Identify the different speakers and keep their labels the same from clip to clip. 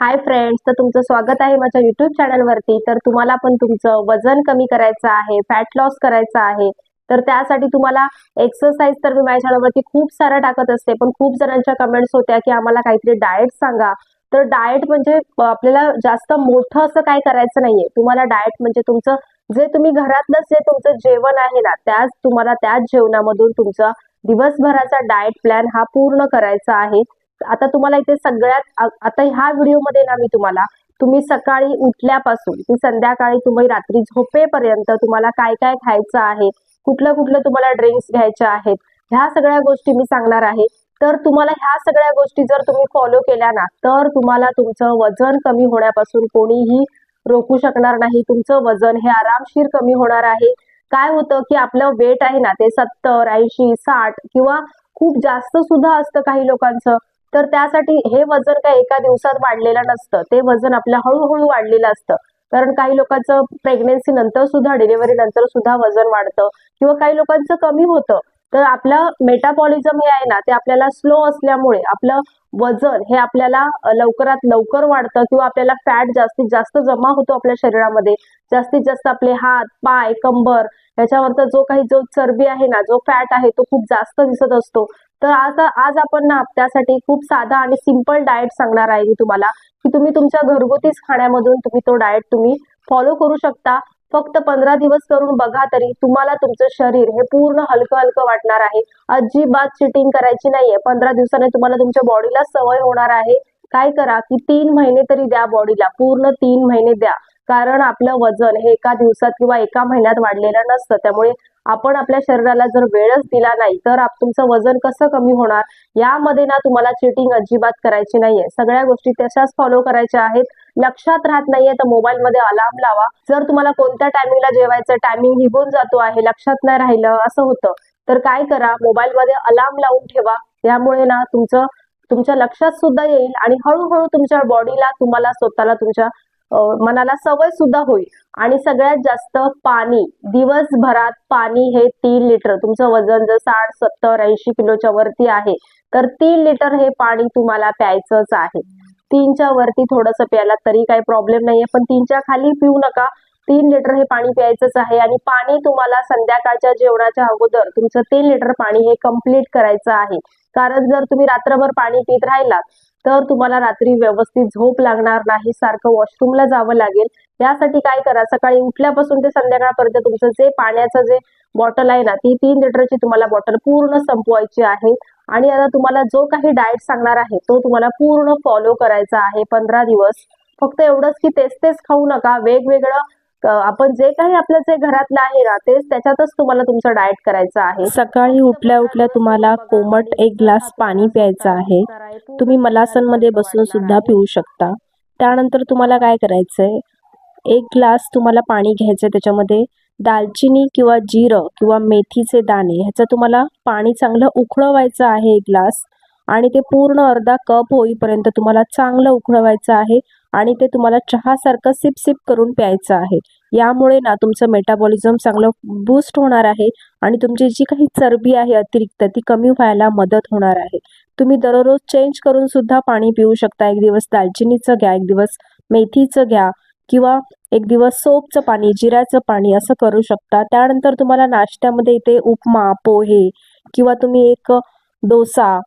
Speaker 1: Hi friends तर तुमचं स्वागत आहे माझ्या युट्यूब चॅनलवरती तर तुम्हाला पण तुमचं वजन कमी करायचं आहे फॅट लॉस करायचं आहे तर त्यासाठी तुम्हाला एक्सरसाइज तर मी माझ्या चॅनलवरती खूप सारा टाकत असते पण खूप जणांच्या कमेंट्स होत्या की आम्हाला काहीतरी डाएट सांगा. तर डाएट म्हणजे आपल्याला जास्त मोठं असं काय करायचं नाहीये. तुम्हाला डाएट म्हणजे तुमचं जे तुम्ही घरातलंच जे तुमचं जेवण आहे ना त्याच तुम्हाला त्याच जेवणामधून तुमचा दिवसभराचा डाएट प्लॅन हा पूर्ण करायचा आहे. आता तुम्हाला इथे सगळ्यात आता ह्या व्हिडिओमध्ये ना मी तुम्हाला तुम्ही सकाळी उठल्यापासून ती संध्याकाळी तुम्ही रात्री झोपेपर्यंत तुम्हाला काय काय खायचं आहे कुठलं कुठलं तुम्हाला ड्रिंक्स घ्यायचे आहेत ह्या सगळ्या गोष्टी मी सांगणार आहे. तर तुम्हाला ह्या सगळ्या गोष्टी जर तुम्ही फॉलो केल्या ना तर तुम्हाला तुमचं वजन कमी होण्यापासून कोणीही रोखू शकणार नाही. तुमचं वजन हे आरामशीर कमी होणार आहे. काय होतं की आपलं वेट आहे ना ते सत्तर ऐंशी साठ किंवा खूप जास्त सुद्धा असतं काही लोकांचं. तर त्यासाठी हे वजन काय एका दिवसात वाढलेलं नसतं. ते वजन आपलं हळूहळू वाढलेलं असतं. कारण काही लोकांचं प्रेग्नेन्सी नंतर सुद्धा डिलिव्हरी नंतर सुद्धा वजन वाढतं किंवा काही लोकांचं कमी होतं. तर आपलं मेटाबॉलिझम हे आहे ना ते आपल्याला स्लो असल्यामुळे आपलं वजन हे आपल्याला लवकरात लवकर वाढतं किंवा आपल्याला फॅट जास्तीत जास्त जमा होतो आपल्या शरीरामध्ये. जास्तीत जास्त आपले हात पाय कंबर ह्याच्यावरचा जो काही जो चरबी आहे ना जो फॅट आहे तो खूप जास्त दिसत असतो. तर आता आज आपण ना त्यासाठी खूप साधा आणि सिंपल डाएट सांगणार आहे मी तुम्हाला की तुम्ही तुमच्या घरगुतीच खाण्यामधून तुम्ही तो डाएट तुम्ही फॉलो करू शकता. फक्त पंधरा दिवस करून बघा तरी तुम्हाला तुमचं शरीर हे पूर्ण हलकं हलकं वाटणार आहे. अजिबात चिटिंग करायची नाहीये. पंधरा दिवसाने तुम्हाला तुमच्या बॉडीला सवय होणार आहे. काय करा की तीन महिने तरी द्या बॉडीला पूर्ण तीन महिने द्या. कारण आपलं वजन हे एका दिवसात किंवा एका महिन्यात वाढलेलं नसतं. त्यामुळे आपण आपल्या शरीराला जर वेळच दिला नाही तर तुमचं वजन कसं कमी होणार? यामध्ये ना तुम्हाला चिटिंग अजिबात करायची नाहीये. सगळ्या गोष्टी तशाच फॉलो करायच्या आहेत. लक्षात राहत नाहीये तर मोबाईल मध्ये अलार्म लावा. जर तुम्हाला कोणत्या टायमिंगला जेवायचं टायमिंग निघून जातो आहे लक्षात नाही राहिलं असं होतं तर काय करा? मोबाईल मध्ये अलार्म लावून ठेवा. त्यामुळे ना तुमचं तुमच्या लक्षात सुद्धा येईल आणि हळूहळू तुमच्या बॉडीला तुम्हाला स्वतःला तुमच्या मनाला सवय सुद्धा होईल. आणि सगळ्यात जास्त पाणी दिवसभरात पाणी हे तीन लिटर तुमचं वजन जर साठ सत्तर ऐंशी किलोच्या वरती आहे तर तीन लिटर हे पाणी तुम्हाला प्यायचंच आहे. तीनच्या वरती थोडंसं प्यायला तरी काही प्रॉब्लेम नाहीये पण तीनच्या खाली पिऊ नका. तीन लिटर हे पाणी प्यायचंच आहे आणि पाणी तुम्हाला संध्याकाळच्या जेवणाच्या अगोदर तुमचं तीन लिटर पाणी हे कंप्लीट करायचं आहे. कारण जर तुम्ही रात्रभर पाणी पित राहिलात तर तुम्हाला रात्री व्यवस्थित झोप लागणार नाही सारखं वॉशरूमला जावं लागेल. यासाठी काय करा सकाळी उठल्यापासून ते संध्याकाळपर्यंत तुमचं जे पाण्याचं जे बॉटल आहे ना ती तीन लिटरची तुम्हाला बॉटल पूर्ण संपवायची आहे. आणि आता तुम्हाला जो काही डाएट सांगणार आहे तो तुम्हाला पूर्ण फॉलो करायचा आहे पंधरा दिवस. फक्त एवढंच की तेच तेच खाऊ नका. वेगवेगळं आपण जे काही आपलं जे घरातलं आहे ना तेच त्याच्यातच तुम्हाला तुमचं डाएट करायचं आहे.
Speaker 2: सकाळी उठल्या उठल्या तुम्हाला कोमट एक ग्लास पाणी प्यायचं आहे. तुम्ही मलासनमध्ये बसून सुद्धा पिऊ शकता. त्यानंतर तुम्हाला काय करायचंय? एक ग्लास तुम्हाला पाणी घ्यायचं त्याच्यामध्ये. दालचिनी किंवा जिरं किंवा मेथीचे दाणे ह्याचं तुम्हाला पाणी चांगलं उकळवायचं आहे एक ग्लास आणि ते पूर्ण अर्धा कप होईपर्यंत तुम्हाला चांगलं उकळवायचं आहे. आणि ते तुम्हाला चहासारखं सिप सिप करून प्यायचं आहे. यामुळे ना तुमचं मेटाबॉलिझम चांगलं बूस्ट होणार आहे आणि तुमची जी काही चरबी आहे अतिरिक्त ती कमी व्हायला मदत होणार आहे. तुम्ही दररोज चेंज करून सुद्धा पाणी पिऊ शकता. एक दिवस दालचिनीचं घ्या एक दिवस मेथीचं घ्या किंवा एक दिवस सोपचं पाणी जिऱ्याचं पाणी असं करू शकता. त्यानंतर तुम्हाला नाश्त्यामध्ये इथे उपमा पोहे किंवा तुम्ही एक डोसा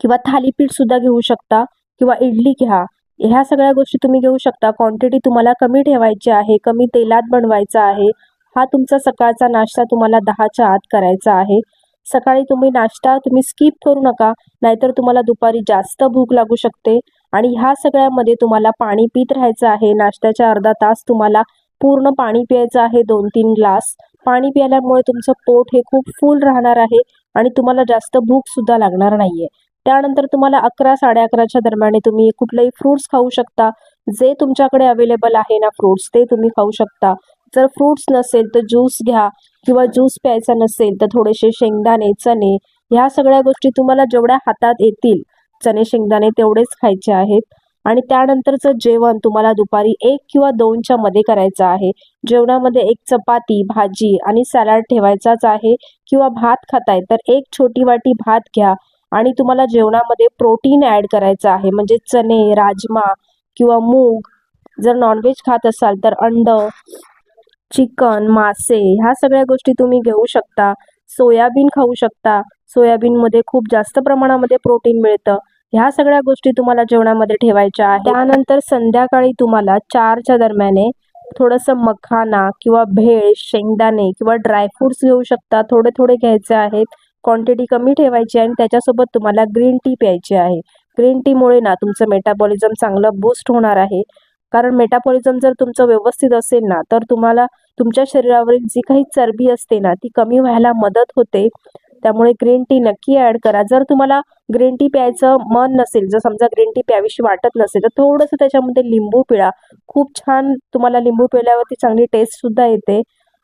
Speaker 2: किंवा थालीपीठ सुद्धा घेऊ शकता किंवा इडली घ्या. ह्या सगळ्या गोष्टी तुम्ही घेऊ शकता. क्वांटिटी तुम्हाला कमी ठेवायची आहे कमी तेलात बनवायचा आहे. हा तुमचा सकाळचा नाश्ता तुम्हाला दहाच्या आत करायचा आहे. सकाळी तुम्ही नाश्ता तुम्ही स्किप करू नका नाहीतर तुम्हाला दुपारी जास्त भूक लागू शकते. आणि ह्या सगळ्यामध्ये तुम्हाला पाणी पित राहायचं आहे. नाश्त्याच्या अर्धा तास तुम्हाला पूर्ण पाणी प्यायचं आहे दोन तीन ग्लास. पाणी प्यायल्यामुळे तुमचं पोट हे खूप फुल राहणार आहे आणि तुम्हाला जास्त भूक सुद्धा लागणार नाहीये. त्यानंतर तुम्हाला अकरा साडे अकराच्या दरम्यान तुम्ही कुठलेही फ्रुट्स खाऊ शकता. जे तुमच्याकडे अवेलेबल आहे ना फ्रुट्स ते तुम्ही खाऊ शकता. जर फ्रुट्स नसेल तर ज्यूस घ्या किंवा ज्यूस प्यायचा नसेल तर थोडेसे शेंगदाणे चणे ह्या सगळ्या गोष्टी तुम्हाला जेवढ्या हातात येतील चणे शेंगदाणे तेवढेच खायचे आहेत. आणि त्यानंतरचं जेवण तुम्हाला दुपारी एक किंवा दोनच्या मध्ये करायचं आहे. जेवणामध्ये एक चपाती भाजी आणि सॅलड ठेवायचाच आहे किंवा भात खाताय तर एक छोटी वाटी भात घ्या. आणि तुम्हाला जेवणामध्ये प्रोटीन ऍड करायचं आहे म्हणजे चणे राजमा
Speaker 1: किंवा मूग. जर नॉनव्हेज खात असाल तर अंड चिकन मासे ह्या सगळ्या गोष्टी तुम्ही घेऊ शकता. सोयाबीन खाऊ शकता. सोयाबीनमध्ये खूप जास्त प्रमाणामध्ये प्रोटीन मिळतं. ह्या सगळ्या गोष्टी तुम्हाला जेवणामध्ये ठेवायच्या आहे त्यानंतर संध्याकाळी तुम्हाला चारच्या दरम्याने थोडंसं मखाना किंवा भेळ शेंगदाणे किंवा ड्रायफ्रुट्स घेऊ शकता. थोडे थोडे घ्यायचे आहेत. क्वांटिटी कमी ठेवायची आहे आणि त्याच्यासोबत तुम्हाला ग्रीन टी प्यायची आहे. ग्रीन टीमुळे ना तुमचं मेटाबॉलिझम चांगलं बूस्ट होणार आहे. कारण मेटाबॉलिझम जर तुमचं व्यवस्थित असेल ना तर तुम्हाला तुमच्या शरीरावरील जी काही चरबी असते ना ती कमी व्हायला मदत होते. त्यामुळे ग्रीन टी नक्की ॲड करा. जर तुम्हाला ग्रीन टी प्यायचं मन नसेल जर समजा ग्रीन टी प्यावीशी वाटत नसेल तर थोडंसं त्याच्यामध्ये लिंबू पिळा. खूप छान तुम्हाला लिंबू पिळल्यावरती चांगली टेस्टसुद्धा येते.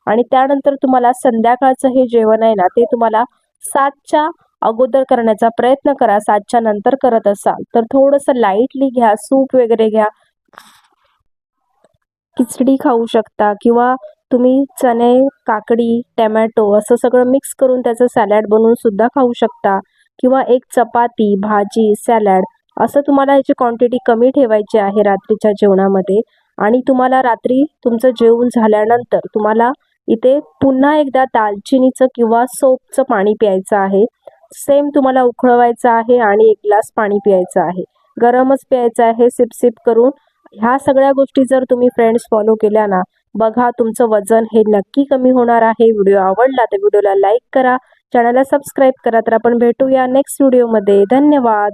Speaker 1: आणि त्यानंतर तुम्हाला संध्याकाळचं हे जेवण आहे ना ते तुम्हाला सातच्या अगोदर करण्याचा प्रयत्न करा. सातच्या नंतर करत असाल तर थोडंसं लाईटली घ्या. सूप वगैरे घ्या. खिचडी खाऊ शकता किंवा तुम्ही चणे काकडी टॅमॅटो असं सगळं मिक्स करून त्याचं सॅलॅड बनवून सुद्धा खाऊ शकता. किंवा एक चपाती भाजी सॅलॅड असं तुम्हाला याची क्वांटिटी कमी ठेवायची आहे रात्रीच्या जेवणामध्ये. आणि तुम्हाला रात्री तुमचं जेवण झाल्यानंतर तुम्हाला इथे पुन्हा एकदा दालचिनीचं किंवा सोपचं पाणी प्यायचं आहे. सेम तुम्हाला उकळवायचं आहे आणि एक ग्लास पाणी प्यायचं आहे. गरमच प्यायचं आहे सिपसिप करून. ह्या सगळ्या गोष्टी जर तुम्ही फ्रेंड्स फॉलो केल्या ना बघा तुमचं वजन हे नक्की कमी होणार आहे. व्हिडिओ आवडला तर व्हिडिओला लाईक करा. चॅनलला सबस्क्राईब करा तर आपण भेटूया नेक्स्ट व्हिडिओमध्ये धन्यवाद.